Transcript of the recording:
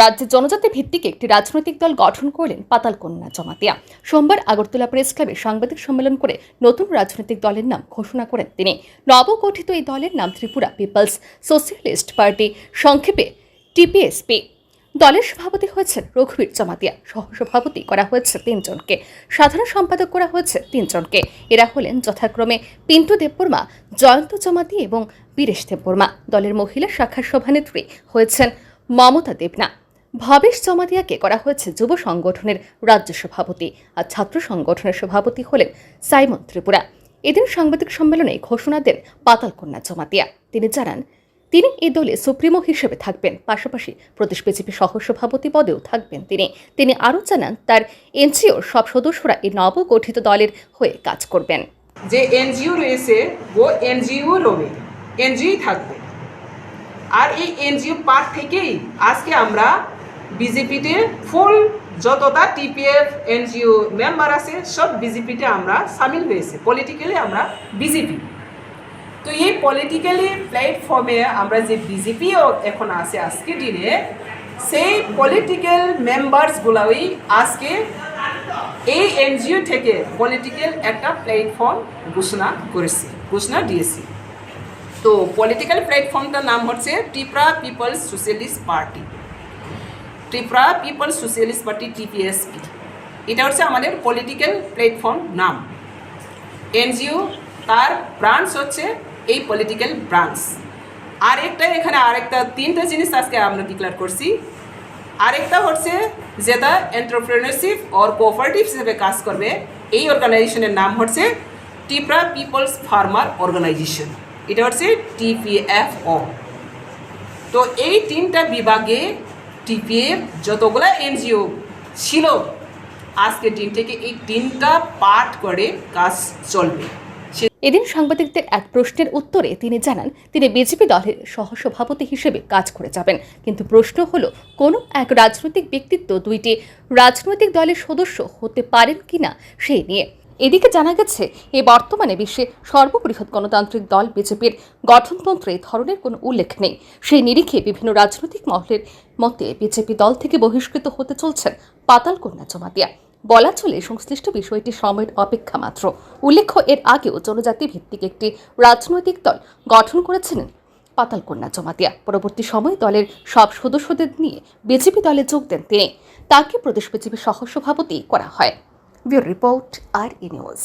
রাজ্যের জনজাতি ভিত্তিক একটি রাজনৈতিক দল গঠন করলেন পাতালকন্যা জমাতিয়া। সোমবার আগরতলা প্রেস ক্লাবে সাংবাদিক সম্মেলন করে নতুন রাজনৈতিক দলের নাম ঘোষণা করেন তিনি। নবগঠিত এই দলের নাম ত্রিপুরা পিপলস সোশ্যালিস্ট পার্টি, সংক্ষেপে টিপিএসপি। দলের সভাপতি হয়েছেন রঘুবীর জমাতিয়া। সহসভাপতি করা হয়েছে তিনজনকে। সাধারণ সম্পাদক করা হয়েছে তিনজনকে। এরা হলেন যথাক্রমে পিন্টু দেববর্মা, জয়ন্ত জমাতি এবং বীরেশ দেববর্মা। দলের মহিলা শাখার সভানেত্রী হয়েছেন মমতা দেবনা। ভবেশ জমাতিয়াকে করা হয়েছে যুব সংগঠনের রাজ্য সভাপতি আর ছাত্র সংগঠনের সভাপতি হলেন সাইমন ত্রিপুরা। এদিন সাংবাদিক সম্মেলনে ঘোষণা দেন পাতালকন্যা জমাতিয়া। তিনি জানান, তিনি এই দলে সুপ্রিমো হিসেবে থাকবেন, পাশাপাশি প্রদেশ বিজেপি সহসভাপতি পদেও থাকবেন তিনি। তিনি আরও জানান, তার এনজিওর সব সদস্যরা এই নবগঠিত দলের হয়ে কাজ করবেন। যে এনজিও রয়েছে, ও এনজিও রবে, এনজিওই থাকবে। আর এই এনজিও পার্ট থেকেই আজকে আমরা বিজেপিতে ফুল যতটা টিপিএফ এনজিও মেম্বার আছে, সব বিজেপিতে আমরা সামিল হয়েছে। পলিটিক্যালি আমরা বিজেপি। তো এই পলিটিক্যালি প্ল্যাটফর্মে আমরা যে বিজেপিও এখন আছে আজকে দিনে, সেই পলিটিক্যাল মেম্বার্সগুলোই আজকে এই এনজিও থেকে পলিটিক্যাল একটা প্ল্যাটফর্ম ঘোষণা করেছে, ঘোষণা দিয়েছে। তো পলিটিক্যাল প্ল্যাটফর্মটার নাম হচ্ছে Tripura people's socialist party Tripura people's socialist party TPSP এটা হচ্ছে আমাদের পলিটিক্যাল প্ল্যাটফর্ম নাম। এনজিও তার ব্রাঞ্চ হচ্ছে এই পলিটিক্যাল ব্রাঞ্চ আর একটা এখানে আরেকটা, তিনটা জিনিস আজকে আমরা ডিক্লেয়ার করছি। আরেকটা হচ্ছে যেটা এন্টারপ্রেনারশিপ ওর কোঅপারেটিভ হিসেবে কাজ করবে, এই অর্গানাইজেশনের নাম হচ্ছে ত্রিপুরা পিপলস ফার্মার অর্গানাইজেশন এটা হচ্ছে টিপিএফও তো এই তিনটা বিভাগে টিপিএফ যতগুলো এনজিও ছিল আজকের দিন থেকে এই তিনটা পার্ট করে কাজ চলবে। এদিন সাংবাদিকদের এক প্রশ্নের উত্তরে তিনি জানান, তিনি বিজেপি দলের সহসভাপতি হিসেবে কাজ করে যাবেন। কিন্তু প্রশ্ন হলো, কোনো এক রাজনৈতিক ব্যক্তিত্ব দুইটি রাজনৈতিক দলের সদস্য হতে পারেন কিনা সেই নিয়ে। এদিকে জানা গেছে, এ বর্তমানে বিশ্বে সর্ববৃহৎ গণতান্ত্রিক দল বিজেপির গঠনতন্ত্রে ধরনের কোনো উল্লেখ নেই। সেই নিরিখে বিভিন্ন রাজনৈতিক মহলের মতে বিজেপি দল থেকে বহিষ্কৃত হতে চলছেন পাতালকন্যা জমাতিয়া। বলা চলে, সংশ্লিষ্ট বিষয়টি সময়ের অপেক্ষা মাত্র। উল্লেখ্য, এর আগেও জনজাতি ভিত্তিক একটি রাজনৈতিক দল গঠন করেছিলেন পাতালকন্যা জমাতিয়া। পরবর্তী সময়ে দলের সব সদস্যদের নিয়ে বিজেপি দলে যোগ দেন তিনি। তাকে প্রদেশ বিজেপি সহ সভাপতি করা হয়। ব্যুরো রিপোর্ট আর ই নিউজ